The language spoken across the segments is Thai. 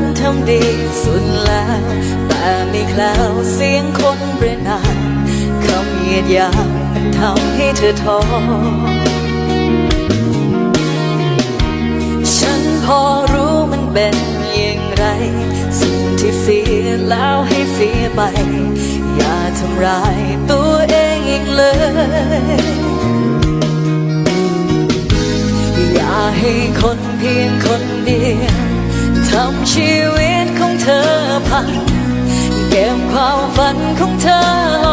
นั้นทำดีสุดแล้ว แต่ไม่คล้วเสียงคนเรนานคำเหยียดยามันทำให้เธอท้อฉันพอรู้มันเป็นอย่างไร สิ่งที่เสียแล้วให้เสียไป อย่าทำร้ายตัวเองอีกเลยอย่าให้คนเพียงคนเดียว ทำชีวิตของเธอพังเก็บความฝันของเธอ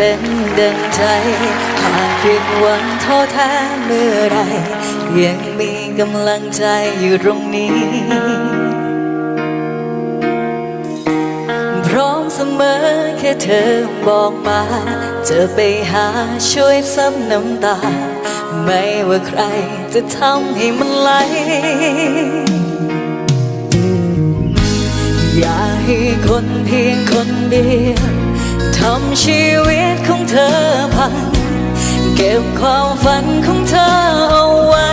เป็นดังใจ หากผิดหวังท้อแท้เมื่อไรยังมีกำลังใจอยู่ตรงนี้ พร้อมเสมอแค่เธอบอกมาจะไปหาช่วยซับน้ำตา ไม่ว่าใครจะทำให้มันไหลอย่าให้คนเพียงคนเดียวำชีวิตของเธอพัง เก็บความฝันของเธอเอาไว้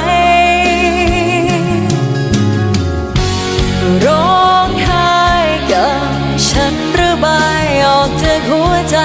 ร้องไห้กับฉันระบายออกจากหัวใจ